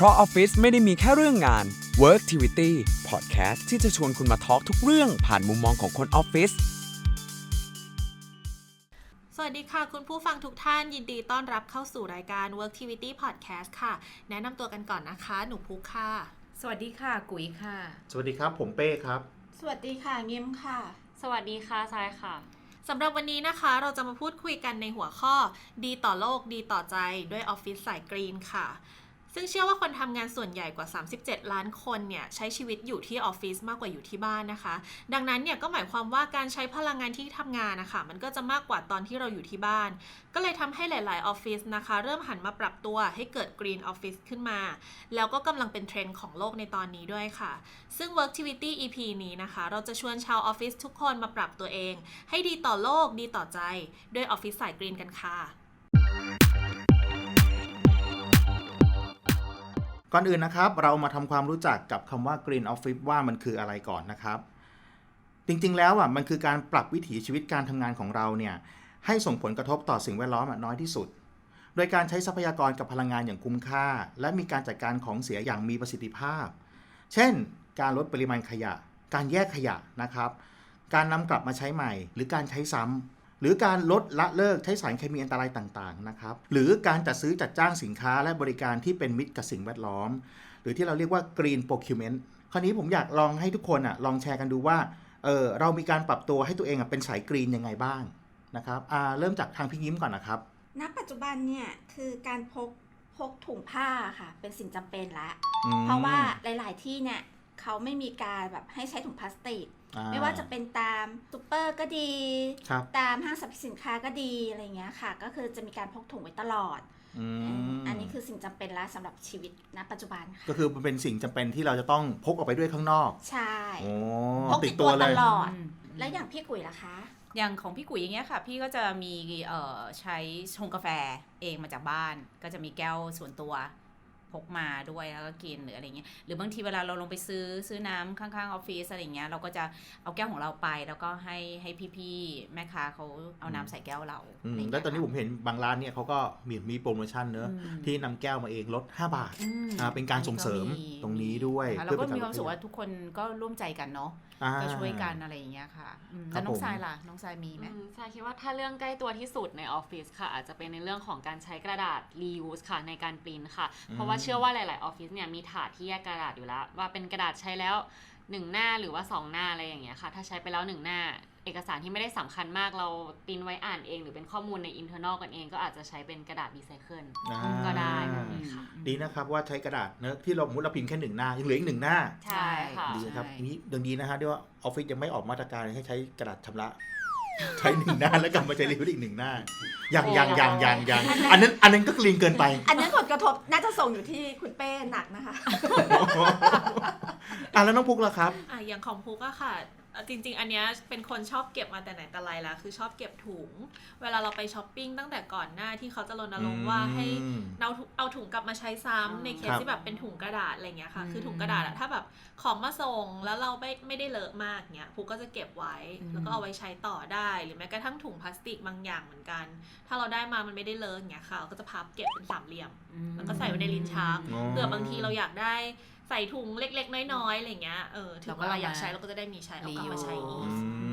เพราะออฟฟิศไม่ได้มีแค่เรื่องงาน Worktivity Podcast ที่จะชวนคุณมาทอล์กทุกเรื่องผ่านมุมมองของคนออฟฟิศสวัสดีค่ะ คุณผู้ฟังทุกท่านยินดีต้อนรับเข้าสู่รายการ Worktivity Podcast ค่ะ แนะนำตัวกันก่อนนะคะ หนูพุกค่ะ สวัสดีค่ะ กุ๋ยค่ะ สวัสดีครับ ผมเป้ครับ สวัสดีค่ะเงียมค่ะ สวัสดีค่ะทรายค่ะสำหรับวันนี้นะคะเราจะมาพูดคุยกันในหัวข้อ ดีต่อโลกดีต่อใจด้วยออฟฟิศสายกรีนค่ะ ซึ่งเชื่อว่าคนทำงานส่วนใหญ่กว่า 37 ล้านคนเนี่ยใช้ชีวิตอยู่ที่ออฟฟิศมากกว่าอยู่ที่บ้านนะคะ ดังนั้นเนี่ยก็หมายความว่าการใช้พลังงานที่ทำงานนะคะมันก็จะมากกว่าตอนที่เราอยู่ที่บ้าน ก็เลยทำให้หลาย ๆ ออฟฟิศนะคะ เริ่มหันมาปรับตัวให้เกิด Green Office ขึ้นมา แล้วก็กำลังเป็นเทรนด์ของโลกในตอนนี้ด้วยค่ะ ซึ่ง Worktivity EP นี้นะคะ เราจะชวนชาวออฟฟิศทุกคนมาปรับตัวเอง ให้ดีต่อโลกดีต่อใจ ด้วยออฟฟิศสายกรีนกันค่ะ ก่อนอื่นนะครับ เรามาทำความรู้จักกับคำว่า Green Office ว่ามันคืออะไรก่อนนะครับ จริงๆ แล้วอะมันคือการปรับวิถีชีวิตการทำงานของเราเนี่ยให้ส่งผลกระทบต่อสิ่งแวดล้อมน้อยที่สุด โดยการใช้ทรัพยากรกับพลังงานอย่างคุ้มค่า และมีการจัดการของเสียอย่างมีประสิทธิภาพ เช่น การลดปริมาณขยะ การแยกขยะนะครับ การนำกลับมาใช้ใหม่ หรือการใช้ซ้ำ หรือการลดละเลิกใช้สารเคมีอันตรายต่างๆนะครับหรือการจัดซื้อจัดจ้างสินค้าและบริการที่เป็นมิตรกับสิ่งแวดล้อม หรือที่เราเรียกว่า green procurement คราวนี้ผมอยากลองให้ทุกคนอะลองแชร์กันดูว่าเออเรามีการปรับตัวให้ตัวเองอะเป็นสายกรีนยังไงบ้างนะครับอ่าเริ่มจากทางพี่ยิ้มก่อนนะครับณปัจจุบันเนี่ยคือการพกพกถุงผ้าค่ะ เป็นสิ่งจำเป็นละอืมเพราะว่าหลาย ๆ ที่เนี่ย เขาไม่มีการแบบให้ใช้ถุงพลาสติกอ่ไม่ว่าจะเป็นตามซูเปอร์ก็ดีครับตามห้างสรรพสินค้าก็ดีอะไรเงี้ยค่ะ ก็คือจะมีการพกถุงไว้ตลอดอืมอันนี้คือสิ่งจำเป็นละสำหรับชีวิตณปัจจุบันค่ะก็คือมันเป็นสิ่งจำเป็นที่เราจะต้องพกออกไปด้วยข้างนอก ใช่โอ้พกติติดดตัตัววเลตยลอดอืมแล้วอย่างพี่กุ๋ยล่ะคะอย่างของพี่กุ๋ยอย่างเงี้ยค่ะ พี่ก็จะมีเอ่อใช้ชงกาแฟเองมาจากบ้าน ก็จะมีแก้วส่วนตัว พกมาด้วยแล้วก็กินหรืออะไรเงี้ยหรือบางทีเวลาเราลงไปซื้อซื้อน้ำข้างๆออฟฟิศอะไรเงี้ยเราก็จะเอาแก้วของเราไป แล้วก็ให้ให้พี่ๆแม่ค้าเขาเอาน้ำใส่แก้วเราอืมะไรเงี้ยแล้วตอนนี้ผมเห็นบางร้านเนี่ยเขาก็มีมีโปรโมชั่นเนอะอืมที่นำแก้วมาเองลด 5 บาทอืมอ่าเป็นการส่งเสริมก็ตรงนี้ด้วยค่ะเพื่เราอก็เป็นการมีความรู้สึกลดว่าทุกคนก็ร่วมใจกันเนาะอ่าก็ช่วยกันอะไรอย่างเงี้ยค่ะอืมครัแล้บวน้องผมทรายล่ะน้องทรายมีไหมอืมทรายคิดว่าถ้าเรื่องใกล้ตัวที่สุดในออฟฟิศค่ะ อาจจะเป็นในเรื่องของการใช้กระดาษ reuse ค่ะในการปริ้นค่ะ เพราะว่าเชื่อว่าหลาย ๆ ออฟฟิศเนี่ยมีถาดที่แยกกระดาษอยู่แล้ว ว่าเป็นกระดาษใช้แล้วหนึ่งหน้าหรือว่าสองหน้าอะไรอย่างเงี้ยค่ะ ถ้าใช้ไปแล้วหนึ่งหน้า เอกสารที่ไม่ได้สำคัญมากเราปริ้นไว้อ่านเอง หรือเป็นข้อมูลใน internal กันเองก็อาจจะใช้เป็นกระดาษรีไซเคิลอ่าก็ได้แบบนี้ค่ะดีนะครับว่าใช้กระดาษเนอะที่เราสมมุติเราพิมพ์แค่หนึ่งหน้ายังเหลืออีกหนึ่งหน้าใช่ค่ะดีนะครับใช่นี้ดังดีนะฮะที่ว่าออฟฟิศยังไม่ออกมาตรการให้ใช้กระดาษชำระ ใช้หนึ่งหน้าแล้วกลับมาใช้รีวิวอีกหนึ่งหน้าอย่างอย่างอย่างอย่างอย่างอันนั้นอันนั้นก็กลีนเกินไป อันนั้นผลกระทบน่าจะส่งอยู่ที่คุณเป้หนักนะคะ อะแล้วน้องพุกล่ะครับ อะอย่างของพุกอะค่ะเอ่อ จริง ๆ อันเนี้ยเป็นคนชอบเก็บมาแต่ไหนแต่ไรแล้วคือชอบเก็บถุง เวลาเราไปช้อปปิ้งตั้งแต่ก่อนหน้าที่เขาจะรณรงค์ว่าให้อืมเอาถุงเอาถุงกลับมาใช้ซ้ำในเคสครับที่แบบเป็นถุงกระดาษอะไรเงี้ยค่ะอืมคือถุงกระดาษอะถ้าแบบของมาส่งแล้วเราไม่ไม่ได้เลอะมากเนี้ยพุกก็จะเก็บไว้อืมแล้วก็เอาไว้ใช้ต่อได้ หรือแม้กระทั่งถุงพลาสติกบางอย่างเหมือนกัน ถ้าเราได้มามันไม่ได้เลอะอย่างเงี้ยค่ะเราก็จะพับเก็บเป็นสามเหลี่ยม แล้วก็ใส่ไว้ในลิ้นชักอ๋อเผื่อบางทีเราอยากได้ ใส่ถุงเล็กๆ น้อยๆอะไรเงี้ยเออถึงเวลาอยากใช้เราก็จะได้มีใช้เอากลับมาใช้อีก อืม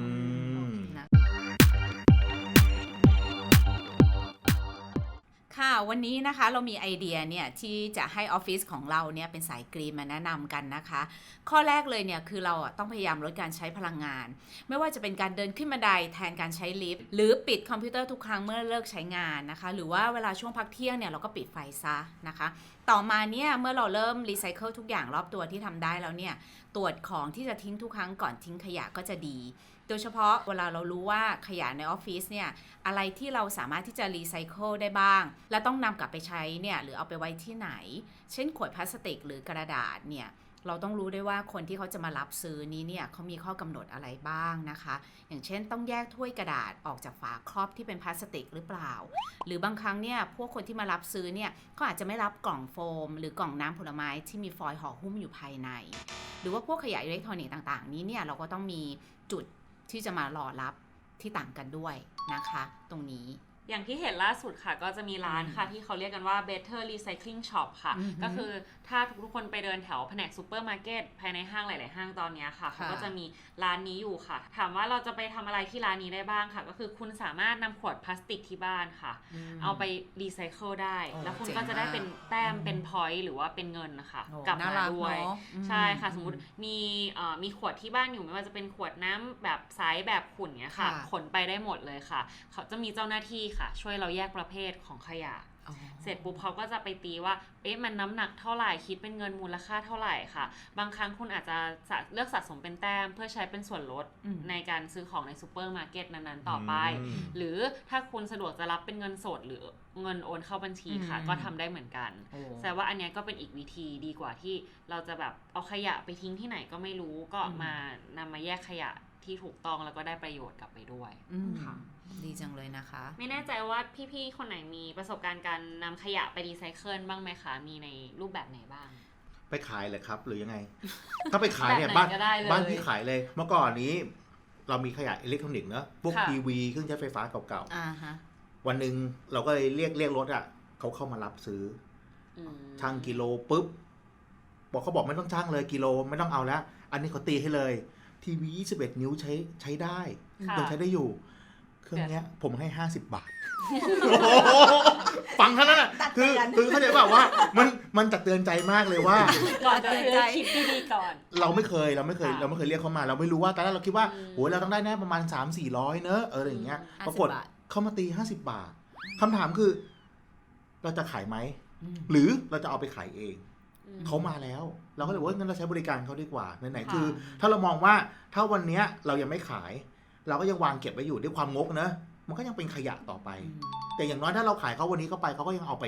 ค่ะ วันนี้นะคะเรามีไอเดียเนี่ยที่จะให้ออฟฟิศของเราเนี่ยเป็นสายกรีนมาแนะนำกันนะคะ ข้อแรกเลยเนี่ยคือเราต้องพยายามลดการใช้พลังงาน ไม่ว่าจะเป็นการเดินขึ้นบันไดแทนการใช้ลิฟต์หรือปิดคอมพิวเตอร์ทุกครั้งเมื่อเลิกใช้งานนะคะ หรือว่าเวลาช่วงพักเที่ยงเนี่ยเราก็ปิดไฟซะนะคะ ต่อมาเนี่ยเมื่อเราเริ่มรีไซเคิลทุกอย่างรอบตัวที่ทำได้แล้วเนี่ยตรวจของที่จะทิ้งทุกครั้งก่อนทิ้งขยะก็จะดี โดยเฉพาะเวลาเรารู้ว่าขยะในออฟฟิศเนี่ยอะไรที่เราสามารถที่จะรีไซเคิลได้บ้าง และต้องนำกลับไปใช้เนี่ยหรือเอาไปไว้ที่ไหน เช่นขวดพลาสติกหรือกระดาษเนี่ยเราต้องรู้ด้วยว่าคนที่เขาจะมารับซื้อนี้เนี่ยเขามีข้อกำหนดอะไรบ้างนะคะ อย่างเช่นต้องแยกถ้วยกระดาษออกจากฝาครอบที่เป็นพลาสติกหรือเปล่า หรือบางครั้งเนี่ยพวกคนที่มารับซื้อเนี่ยเขาอาจจะไม่รับกล่องโฟม หรือกล่องน้ำผลไม้ที่มีฟอยล์ห่อหุ้มอยู่ภายใน หรือว่าพวกขยะอิเล็กทรอนิกส์ต่าง ๆ นี้เนี่ยเราก็ต้องมีจุด ที่จะมารอรับที่ต่างกันด้วยนะคะ ตรงนี้ อย่างที่เห็นล่าสุดค่ะ ก็จะมีร้านค่ะที่เขาเรียกกันว่า Better Recycling Shop ค่ะอือหือก็คือถ้าทุกๆคนไปเดินแถวแผนกซูเปอร์มาร์เก็ตภายในห้างหลาย ๆ ห้างตอนเนี้ยค่ะ เขาค่ะก็จะมีร้านนี้อยู่ค่ะ ถามว่าเราจะไปทำอะไรที่ร้านนี้ได้บ้างค่ะ ก็คือคุณสามารถนำขวดพลาสติกที่บ้านค่ะมเอาไปรีไซเคิลได้โอ้แล้วคุณเจ๋งก็จะได้มากเป็นแต้มเป็นพอยต์หรือว่าเป็นเงินนะคะโอ้กลับน่ามารักด้วยเนอะอืมใช่ค่ะ สมมติมีเอ่อมีขวดที่บ้านอยู่ไม่ว่าจะเป็นขวดน้ำแบบใสแบบขุ่นเนี้ยค่ะค่ะขนไปได้หมดเลยค่ะ เขาจะมีเจ้าหน้าที่ค่ะ ช่วยเราแยกประเภทของขยะอ๋อเสร็จปุ๊บเขาก็จะไปตีว่า เอ๊ะมันน้ำหนักเท่าไหร่คิดเป็นเงินมูลค่าเท่าไหร่ค่ะ บางครั้งคุณอาจจะสะเลือกสะสมเป็นแต้ม เพื่อใช้เป็นส่วนลดอืมในการซื้อของในซูเปอร์มาร์เก็ตนั้นๆต่อไปอืมหรือถ้าคุณสะดวกจะรับเป็นเงินสดหรือเงินโอนเข้าบัญชีค่ะอืมก็ทำได้เหมือนกันโอ้แต่ว่าอันเนี้ยก็เป็นอีกวิธีดีกว่าที่เราจะแบบเอาขยะไปทิ้งที่ไหนก็ไม่รู้ก็อืมมานำมาแยกขยะที่ถูกต้องแล้วก็ได้ประโยชน์กลับไปด้วยอืมค่ะ ดีจังเลยนะคะ ไม่แน่ใจว่าพี่ๆ คนไหนมีประสบการณ์การนำขยะไปรีไซเคิลบ้างไหมคะ มีในรูปแบบไหนบ้าง ไปขายเลยครับ หรือยังไง ถ้าไปขายเนี่ยแบบไหนบ้านก็ได้เลยบ้านที่ขายเลย เมื่อก่อนนี้ เรามีขยะอิเล็กทรอนิกส์เนอะพวกค่ะ ทีวีเครื่องใช้ไฟฟ้าเก่าอ่าฮะๆ วันหนึ่งเราก็เลยเรียกเรียกรถอะเขาเข้ามารับซื้ออืมช่างกิโลปุ๊บบอกเขาบอกไม่ต้องช่างเลยกิโลไม่ต้องเอาแล้ว อันนี้เขาตีให้เลย ทีวี 21 นิ้วใช้ใช้ได้ค่ะ ยังใช้ได้อยู่ เครื่องเดี๋ยวเนี้ยผมให้ 50 บาท ฟังเท่านั้นอะตักเตืคืออนคือเข้าใจเปล่าว่ามันมันตักเตือนใจมากเลยว่า ก่อนจะเตือนซื้อใจคิดดีๆก่อน เราไม่เคยเราไม่เคยค่ะเราไม่เคยเรียกเขามา เราไม่รู้ว่าตอนแรกเราคิดว่าอืมโหเราต้องได้แน่ประมาณ 3 4 0 0 เนอะเอออะไรอย่างเงี้ยอืมปรากฏ50บาทเขามาตี 50 บาทคำถามคือ เราจะขายไหมอืมหรือเราจะเอาไปขายเองอืมเขามาแล้ว เราก็เลยบอกว่างั้นเราใช้บริการเขาดีกว่าไหนๆค่ะคือ ถ้าเรามองว่าถ้าวันเนี้ยเรายังไม่ขาย เราก็ยังวางเก็บไว้อยู่ด้วยความงกเนอะมันก็ยังเป็นขยะต่อไป แต่อย่างน้อยถ้าเราขายเขาวันนี้เขาไปเขาก็ยังเอาไป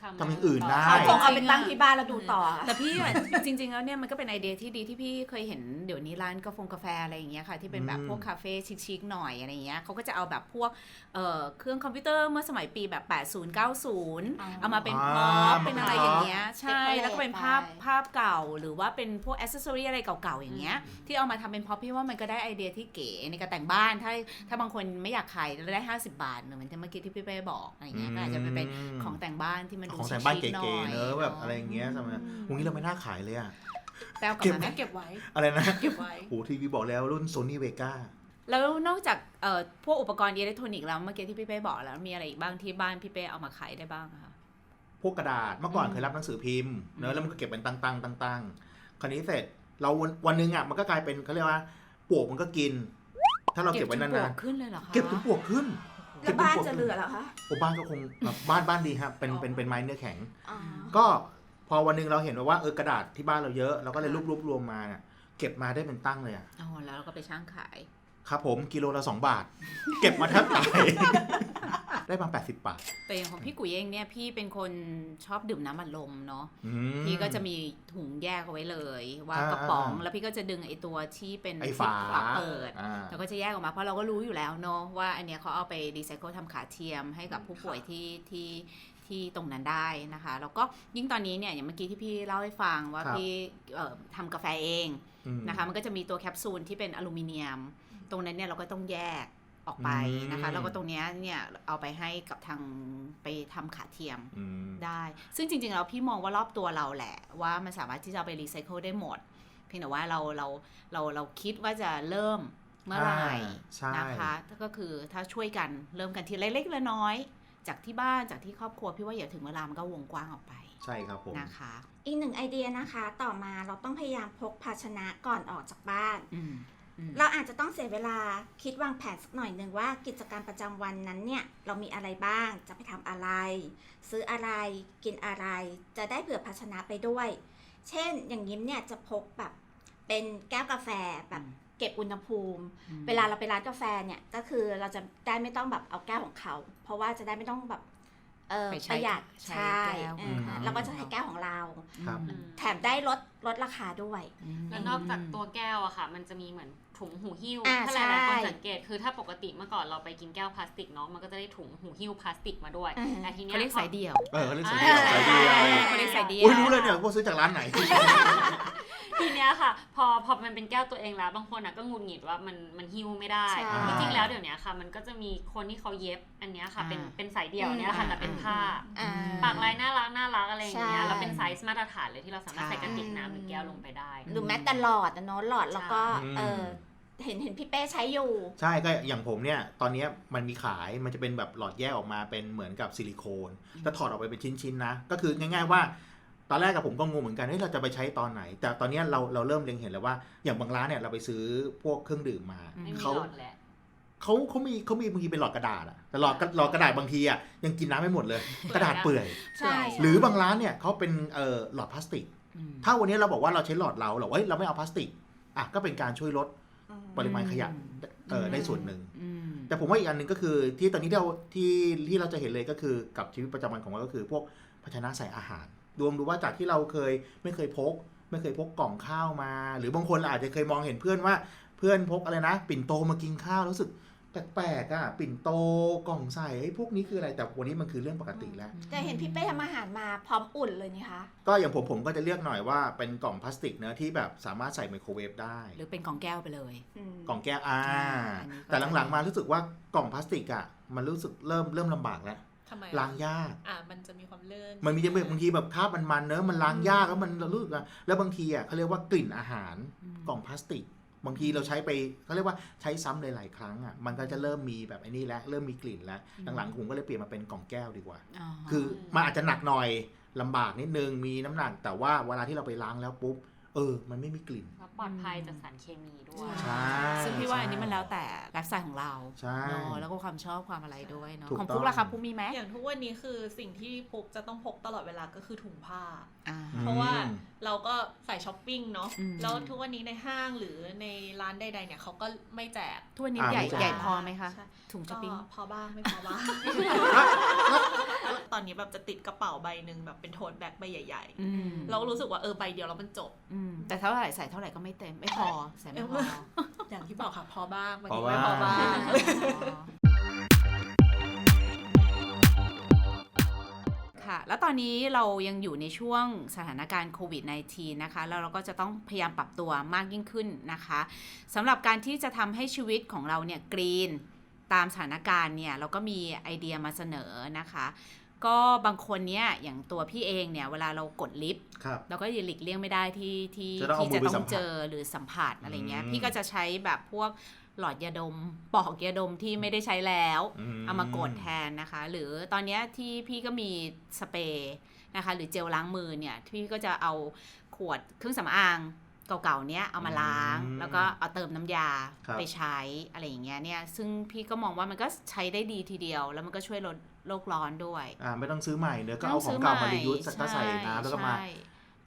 ทำอย่างอื่นได้ เขาคงเอาไปตั้งที่บ้านแล้วดูต่อ แต่พี่อะ จริง ๆ แล้วเนี่ยมันก็เป็นไอเดียที่ดีที่พี่เคยเห็นเดี๋ยวนี้ร้านกาแฟกาแฟอะไรอย่างเงี้ยค่ะที่เป็นแบบอืมพวกคาเฟ่ชิคๆหน่อยอะไรอย่างเงี้ยเขาก็จะเอาแบบพวกเอ่อเครื่องคอมพิวเตอร์เมื่อสมัยปีแบบ 80 90 เอามาเป็นพร็อพเป็นอะไรอย่างเงี้ยใช่ Decorate แล้วก็เป็นภาพไปภาพเก่าหรือว่าเป็นพวกอ c เซสซอรีอะไรเก่าๆอย่างเงี้ยที่เอามาทำเป็นพร็อพพี่ว่ามันก็ได้ไอเดียที่เก๋ในการแต่งบ้านถ้าถ้าบางคนไม่อยากขายแล้วได้ 50 บาทเหมือนที่เมื่อกี้ที่พี่เป้บอกอะไรอย่างเงี้ยก็อาจจะเป็นของแต่งบ้านที่มันดูของแต่งบ้านชิคๆหน่เก๋อยๆเนอะแบบอะไรอย่างเงี้ยสมัยวันนี้เราไม่น่าขายเลยอะ แปลกลับเก็บมาไหมเก็บไว้ อะไรนะเก็บไว้ โอ้ทีวีบอกแล้วรุ่นโซนี่เวกาแล้วนอกจากเอ่อพวกอุปกรณ์อิเล็กทรอนิกส์แล้วเมื่อกี้ที่พี่เป้บอกแล้วมีอะไรอีกบ้างที่บ้านพี่เป้เอามาขายได้บ้างอะคะ พวกกระดาษเมื่อก่อนอืม เคยรับหนังสือพิมพ์เนอะแล้วมันก็เก็บเป็นตั้งๆตั้งๆคราวนี้เสร็จเราวันวันหนึงอะมันก็กลายเป็นเขาเรียกว่าปลวกมันก็กิน ถ้าเราเก็บไว้จปลนาวกนขึ้นเลยเหรอคะๆเก็บจนปลวกขึ้น แล้วบ้านจะเหลือเหรอคะโอ้บ้านก็คงแบบบ้านบ้านดีครับเป็นเป็นเป็นไม้เนื้อแข็ง อ๋อก็พอวันหนึงเราเห็นว่าเออกระดาษที่บ้านเราเยอะเราก็เลยรวบรวบรวมมาเนี่ยเก็บมาได้เป็นตั้งเลยอะอ๋อแล้วเราก็ไปช่างขาย ครับผมกิโลละสองบาท เก็บมาแทบตาย ได้มาแปดสิบบาท แต่อย่างของพี่กุยเองเนี่ยพี่เป็นคนชอบดื่มน้ำอัดลมเนาะอืมพี่ก็จะมีถุงแยกเอาไว้เลย ว่าอ่ากระป๋องอ่าแล้วพี่ก็จะดึงไอ้ตัวที่เป็นไอ้ฝาเปิดอ่าเราก็จะแยกออกมาเพราะเราก็รู้อยู่แล้วเนาะว่าอันเนี้ยเขาเอาไปรีไซเคิลทำขาเทียมให้กับผู้ป่วยที่ที่ที่ตรงนั้นได้นะคะ แล้วก็ยิ่งตอนนี้เนี่ยอย่างเมื่อกี้ที่พี่เล่าให้ฟังว่าครับพี่เอ่อทำกาแฟเองอืมนะคะมันก็จะมีตัวแคปซูลที่เป็นอลูมิเนียม ตรงนั้นเนี่ยเราก็ต้องแยก ออกไปนะคะอืมแล้วก็ตรงเนี้ยเนี่ยเอาไปให้กับทางไปทำขาเทียมอืมได้ ซึ่งจริงๆแล้วพี่มองว่ารอบตัวเราแหละ ว่ามันสามารถที่จะเอาไปรีไซเคิลได้หมด เพียงแต่ว่าเราเราเราเราคิดว่าจะเริ่มเมื่อไหร่ใช่นะคะก็คือถ้าช่วยกันเริ่มกันทีละเล็กละน้อยจากที่บ้านจากที่ครอบครัวพี่ว่าอย่าถึงเวลามันก็วงกว้างออกไป ใช่ครับผมนะคะ อีกหนึ่งไอเดียนะคะ ต่อมาเราต้องพยายามพกภาชนะก่อนออกจากบ้านอืมอืม เราอาจจะต้องเสียเวลาคิดวางแผนสักหน่อยหนึ่งว่ากิจกรรมประจำวันนั้นเนี่ยเรามีอะไรบ้างจะไปทำอะไร ซื้ออะไรกินอะไร จะได้เผื่อภาชนะไปด้วย เช่นอย่างยิ้มเนี่ยจะพกแบบเป็นแก้วกาแฟแบบเก็บอุณหภูมิอืมเวลาเราไปร้านกาแฟเนี่ยก็คือเราจะได้ไม่ต้องแบบเอาแก้วของเขา เพราะว่าจะได้ไม่ต้องแบบเออไปปใช้ระหยัดใช้ใช่แก้วเอของอเขาเราก็จะใช้แก้วของเราครับอืมแถมได้ลดลดราคาด้วย แล้วนอกจากตัวแก้วอะค่ะ มันจะมีเหมือน ถุงหูหิ้วอ่าถ้าหลายๆคนใช่สังเกตคือถ้าปกติเมื่อก่อนเราไปกินแก้วพลาสติกเนาะมันก็จะได้ถุงหูหิ้วพลาสติกมาด้วยอ่าแต่ทีเนี้ย เขาเรียกสายเดี่ยวเออเขาเรียกสายเดียวอ่าสายเดียวเขาเรียกสายเดี่ยว อุ้ยรู้เลยเนี่ยว่าซื้อจากร้านไหน ทีเนี้ยค่ะ พอพอมันเป็นแก้วตัวเองแล้วบางคนอะก็หงุดหงิดว่ามันมันหิ้วไม่ได้ใช่จริงๆแล้วเดี๋ยวเนี้ยค่ะ มันก็จะมีคนที่เขาเย็บอันเนี้ยค่ะ เป็นอ่า เป็นสายเดี่ยวเนี้ยค่ะอืมแต่เป็นผ้า อ่า ปากลายน่ารักน่ารักอะไรอย่างเงี้ยใช่ แล้วเป็นไซส์มาตรฐานเลยที่เราสามารถใส่กระติกน้ำหรือแก้วลงไปได้ หรือแม้แต่หลอดอะเนาะหลอดแล้วก็ใช่ เออ เห็นเห็นพี่เป้ใช้อยู่ ใช่ก็อย่างผมเนี่ย ตอนเนี้ยมันมีขายมันจะเป็นแบบหลอดแยกออกมาเป็นเหมือนกับซิลิโคนแล้วถอดออกไปเป็นชิ้นๆนะ ก็คือง่าย ๆว่า ตอนแรกกับผมก็งงเหมือนกันเฮ้ยเราจะไปใช้ตอนไหน แต่ตอนเนี้ยเราเราเริ่มเล็งเห็นแล้วว่า อย่างบางร้านเนี่ยเราไปซื้อพวกเครื่องดื่มมาไม่มีเขาหลอดแหละเขาเขามีเขามีบางทีเป็นหลอดกระดาษอะแต่หลอดหลอดกระดาษบางทีอะยังกินน้ำไม่หมดเลย กระดาษเปื่อยใช่หรือบางร้านเนี่ยเขาเป็นเอ่อหลอดพลาสติกอืมถ้าวันนี้เราบอกว่าเราใช้หลอดเราเราเอ้ยเราไม่เอาพลาสติกอะก็เป็นการช่วยลด ปริมาณขยะเออได้ส่วนหนึ่งอืมแต่ผมว่าอีกอันหนึ่งก็คือที่ตอนนี้ที่เราที่ที่เราจะเห็นเลยก็คือกับชีวิตประจำวันของเราก็คือ พวกภาชนะใส่อาหาร รวมดูว่าจากที่เราเคยไม่เคยพก ไม่เคยพกกล่องข้าวมา หรือบางคนเราอาจจะเคยมองเห็นเพื่อนว่าเพื่อนพกอะไรนะ ปิ่นโตมากินข้าวรู้สึก แปลกๆอะปิ่นโตกล่องใส่เฮ้ยพวกนี้คืออะไรแต่วันนี้มันคือเรื่องปกติแล้ว แต่เห็นพี่เป้ทำอาหารมาพร้อมอุ่นเลยนี่คะก็อย่างผมผมก็จะเลือกหน่อยว่าเป็นกล่องพลาสติกเนอะที่แบบสามารถใส่ไมโครเวฟได้ หรือเป็นของแก้วไปเลย อืมกล่องแก้วอ่าอ่าอันนี้ก็ แต่หลังๆมารู้สึกว่ากล่องพลาสติกอะมันรู้สึกเริ่มเริ่มลำบากแล้วทำไมล้างยาก อะมันจะมีความเลื่อนมันมีจะบางทีแบบคราบมันมันๆเนอะมันล้างยากแล้วมันรู้สึกอะแล้วบางทีอะเขาเรียกว่ากลิ่นอาหารอืม กล่องพลาสติก บางทีเราใช้ไปเขาเรียกว่าใช้ซ้ำหลายๆครั้งอะมันก็จะเริ่มมีแบบไอ้นี่แล้วเริ่มมีกลิ่นแล้วหลังๆผมก็เลยเปลี่ยนมาเป็นกล่องแก้วดีกว่าอ๋อคือมันอาจจะหนักหน่อยลำบากนิดนึงมีน้ำหนัก แต่ว่าเวลาที่เราไปล้างแล้วปุ๊บเออ มันไม่มีกลิ่นแล้ว ปลอดภัยจากสารเคมีด้วย ใช่ซึ่งพี่ว่าอันนี้มันแล้วแต่ไลฟ์สไตล์ของเราใช่ เนาะแล้วก็ความชอบความอะไรด้วยเนาะถูกของต้องพุกล่ะครับพุกมีไหมอย่างทุกวันนี้คือสิ่งที่พกจะต้องพกตลอดเวลาก็คือถุงผ้า อ่า เพราะว่าเราก็ใส่ช้อปปิ้งเนาะอืม แล้วทุกวันนี้ในห้างหรือในร้านใดๆเนี่ยเขาก็ไม่แจก ทุกวันนี้อ่าใหญ่ไม่ใช่ ใหญ่พอไหมคะใช่ ถุงช้อปปิ้งก็พอบ้างไม่พอบ้าง ตอนนี้แบบจะติดกระเป๋าใบหนึ่งแบบเป็นโทนแบ็คใบใหญ่ อืมๆ เราก็รู้สึกว่าเออใบเดียวแล้วมันจบ อืมแต่เท่าไหร่ใส่เท่าไหร่ก็ไม่เต็มไม่พอใส่ไม่พออย่างที่บอกค่ะพอบ้างบางพอทีไม่พอบ้างบ้าง ค่ะ แล้วตอนนี้เรายังอยู่ในช่วงสถานการณ์โควิด -19 นะคะ แล้วเราก็จะต้องพยายามปรับตัวมากยิ่งขึ้นนะคะสำหรับการที่จะทำให้ชีวิตของเราเนี่ยกรีนตามสถานการณ์เนี่ย เราก็มีไอเดียมาเสนอนะคะ ก็บางคนเนี่ยอย่างตัวพี่เองเนี่ยเวลาเรากดลิฟต์ครับเราก็จะหลีกเลี่ยงไม่ได้ที่ที่จะต้องเอาที่มืจะอไปต้สัองมผัสเจอหรือสัมผัสอะไรเงี้ยอืมพี่ก็จะใช้แบบพวกหลอดยาดมปอกยาดมที่ไม่ได้ใช้แล้ว เอามากดแทนนะคะ หรือตอนเนี้ยที่พี่ก็มีสเปรย์นะคะหรือเจลล้างมือเนี่ยพี่ก็จะเอาขวดเครื่องสำอางเก่าๆเนี้ยเอามาล้างอืมแล้วก็เอาเติมน้ำยาครับไปใช้อะไรอย่างเงี้ยเนี่ยซึ่งพี่ก็มองว่ามันก็ใช้ได้ดีทีเดียว แล้วมันก็ช่วยลด โลกร้อนด้วย อ่าไม่ต้องซื้อใหม่เนอะก็เอาของเก่ามารียูสก็ใส่น้ำแล้วก็มาใช่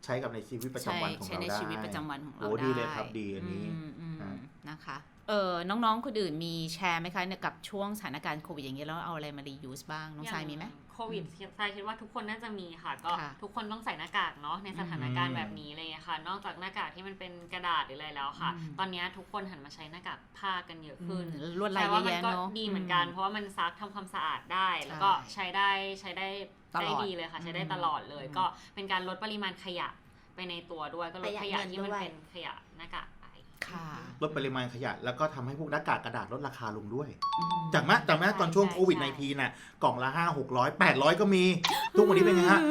ใช้กับในชีวิตประจำวันของใช้เราในได้ชีวิตประจำวันของเราโอ้ได้ดีเลยครับดีอันนี้มอืมฮะนะคะ เออน้องๆ คนอื่นมีแชร์ไหมคะเนี่ยกับช่วงสถานการณ์โควิดอย่างเงี้ยแล้วเอาอะไรมารียูสบ้าง น้องชายมีไหม โควิดทรายคิดว่าทุกคนน่าจะมีค่ะ ก็ค่ะทุกคนต้องใส่หน้ากากเนาะในสถานการณ์แบบนี้เลยค่ะ นอกจากหน้ากากที่มันเป็นกระดาษหรืออะไรแล้วค่ะ อืม ตอนนี้ทุกคนหันมาใช้หน้ากากผ้ากันเยอะขึ้น อืมลวดลายใช่ว่าเยอะมันแยะก็เนอะดีเหมือนกัน เพราะว่ามันซักทำความสะอาดได้ แล้วก็ใช่ใช้ได้ใช้ได้ตลอดได้ดีเลยค่ะ ใช้ได้อืมตลอดเลย อืม ก็เป็นการลดปริมาณขยะไปในตัวด้วย ก็ลดประขหยัยะดเงินที่มันด้วยเป็นขยะหน้ากากไป ค่ะลดปริมาณขยะ แล้วก็ทำให้พวกหน้ากากกระดาษลดราคาลงด้วย อืมจากแม้จากแม้ตอนช่วงใช่โควิด ใช่ในทีน่ะกล่องละห้าหกร้อยแปดร้อยก็มี ทุกวันนี้เป็นไงฮะ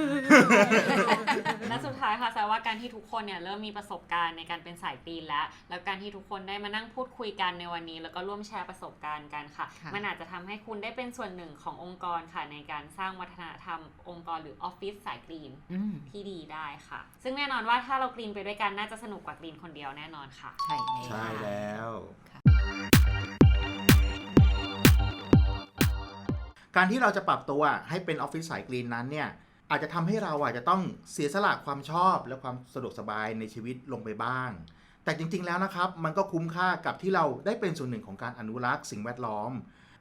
และสุดท้ายค่ะแซวว่าการที่ทุกคนเนี่ยเริ่มมีประสบการณ์ในการเป็นสายปีนแล้ว แล้วการที่ทุกคนได้มานั่งพูดคุยกันในวันนี้ แล้วก็ร่วมแชร์ประสบการณ์กันค่ะ ค่ะ มันอาจจะทำให้คุณได้เป็นส่วนหนึ่งขององค์กรค่ะ ในการสร้างวัฒนธรรมองค์กรหรือออฟฟิศสายกรีนอืมที่ดีได้ค่ะ ซึ่งแน่นอนว่าถ้าเรากรีนไปด้วยกันน่าจะสนุกกว่ากรีนคนเดียวแน่นอนค่ะ ใช่แล้วใช่แล้วการที่เราจะปรับตัวให้เป็นออฟฟิศสายกรีนนั้นเนี่ยอาจจะทำให้เราอาจจะต้องเสียสละความชอบและความสะดวกสบายในชีวิตลงไปบ้าง แต่จริงๆแล้วนะครับ มันก็คุ้มค่ากับที่เราได้เป็นส่วนหนึ่งของการอนุรักษ์สิ่งแวดล้อม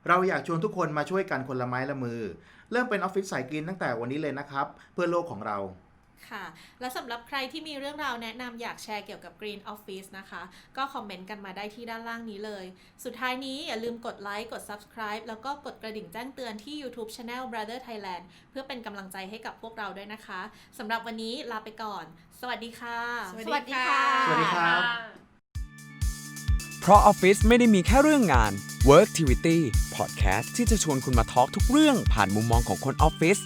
เราอยากชวนทุกคนมาช่วยกันคนละไม้ละมือ เริ่มเป็นออฟฟิศสายกรีนตั้งแต่วันนี้เลยนะครับ เพื่อโลกของเรา ค่ะ และสำหรับใครที่มีเรื่องราวแนะนำอยากแชร์เกี่ยวกับ Green Office นะคะ ก็คอมเมนต์กันมาได้ที่ด้านล่างนี้เลย สุดท้ายนี้อย่าลืมกดไลค์กด Subscribe แล้วก็กดกระดิ่งแจ้งเตือนที่ YouTube Channel Brother Thailand เพื่อเป็นกำลังใจให้กับพวกเราด้วยนะคะสำหรับวันนี้ลาไปก่อน สวัสดีค่ะ สวัสดีค่ะ สวัสดีครับ เพราะออฟฟิศไม่ได้มีแค่เรื่องงาน Worktivity Podcast ที่จะชวนคุณมาทอล์กทุกเรื่องผ่านมุมมองของคนออฟฟิศ